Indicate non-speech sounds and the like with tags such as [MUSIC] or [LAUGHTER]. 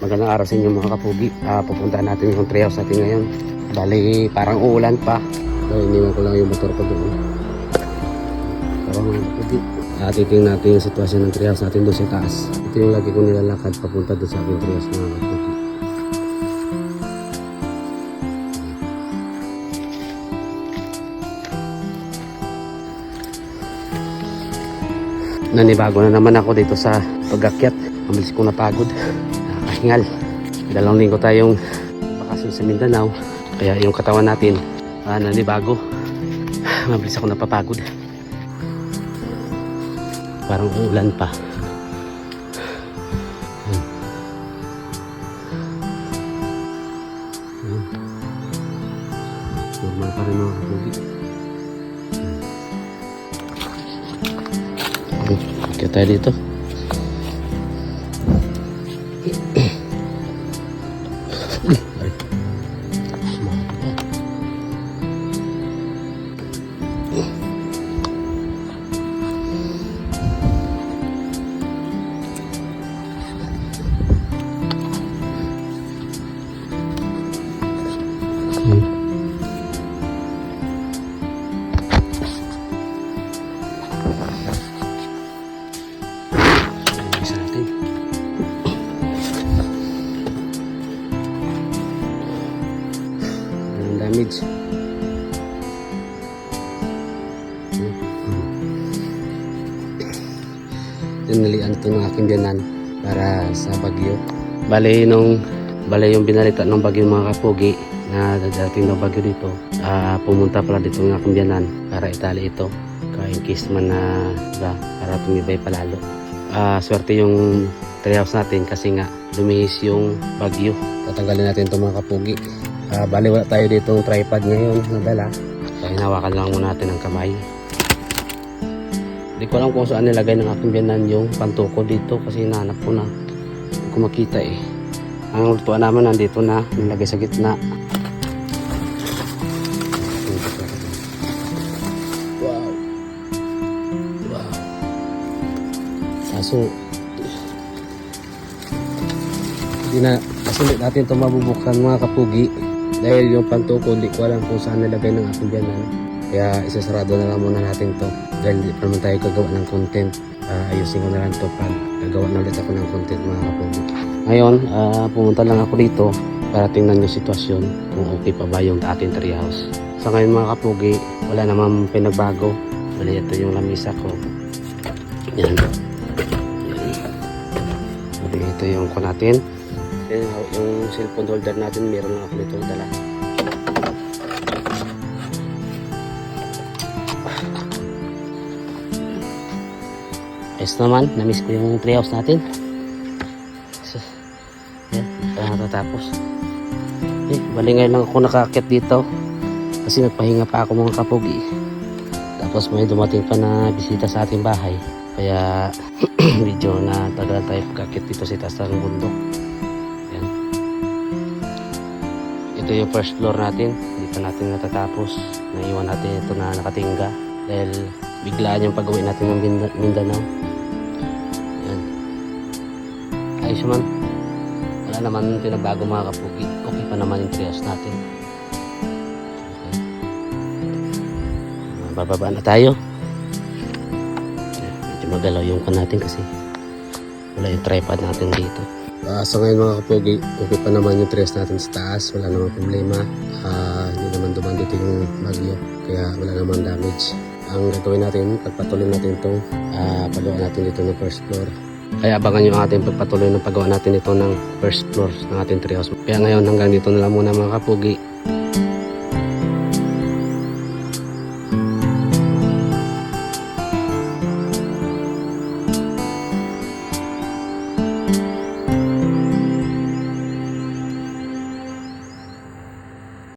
Magandang araw sa inyo mga kapugi. Ah, pupuntahan natin yung treehouse natin ngayon. Bali, parang uulan pa. So, iniwan ko lang yung motor ko doon. Pero mga kapugi. Ah, titingnan natin yung sitwasyon ng treehouse natin doon sa taas. Ito yung lagi kong nilalakad papunta doon sa aking treehouse mga kapugi. Nanibago na naman ako dito sa pag-akyat. Mabilis ko napagod. Nakahingal. Dalawang linggo tayong bakasyon sa Mindanao. Kaya yung katawan natin ah, nanibago. [SIGHS] Mabilis ako napapagod. Parang ulan pa. Hmm. Hmm. Normal pa rin mga kapugi. Kaya tayo dito. Damage. Tinalian ito ng aking biyanan para sa bagyo. Bale, nung bale yung binalita ng bagyo mga kapugi na dadating ng bagyo dito, ah, pumunta pala dito ng aking biyanan para itali ito. Kaya in case man na diba, para tumibay palalo ah swerte yung treehouse natin kasi nga lumihis yung bagyo. Tatanggalin natin itong mga kapugi. Ah, bali wala tayo dito tripod ngayon na dala. Kaya hinawakan lang muna natin ang kamay. Hindi ko alam kung saan nilagay ng aking biyanan yung pantuko dito kasi hinahanap ko na. Hindi ko makita eh. Ang lutuan naman nandito na, nilagay sa gitna. Wow. Wow. Kaso, hindi na, kasi natin ito mabubukan mga kapugi. Dahil yung pantuko, hindi ko alam kung saan nilagay ng aking biyanan. Kaya isasarado na lang muna natin to Dahil hindi pa naman tayo gagawa ng content. Ah, ayusin ko na lang to pag gagawa na ulit ako ng content mga kapugi. Ngayon, ah, pumunta lang ako dito para tingnan yung sitwasyon kung okay pa ba yung ating treehouse. Sa ngayon mga kapugi, wala namang pinagbago. Bali, ito yung lamisa ko. Yan. Sabi ito yung ko natin. Yan, yung cellphone holder natin, meron lang ako nito dala. Ayos naman, namiss ko yung treehouse natin. So, yan, kaya natatapos. Eh, bali ngayon lang ako nakakit dito. Kasi nagpahinga pa ako mga kapugi. Tapos may dumating pa na bisita sa ating bahay. Kaya [CLEARS THROAT] medyo na tagal tayo pagkakit dito sa taas ng bundok. Ito yung first floor natin. Dito natin natatapos. Naiwan natin ito na nakatingga. Dahil biglaan yung pag-uwi natin ng Minda- Mindanao. Yan. Ayos man. Wala naman tinabago mga kapugi. Okay pa naman yung trios natin. Okay. Bababa na tayo. Medyo magalaw yung kan natin kasi wala yung tripod natin dito. Ah, so ngayon mga kapugi, okay pa naman yung trios natin sa taas. Wala namang problema. Ah, hindi naman duman dito yung bagyo. Kaya wala namang damage. Ang gagawin natin, pagpatuloy natin itong ah, pagawa natin dito ng first floor. Kaya abangan yung ating pagpatuloy ng paggawa natin ito ng first floor ng ating treehouse. Kaya ngayon hanggang dito na lang muna mga kapugi.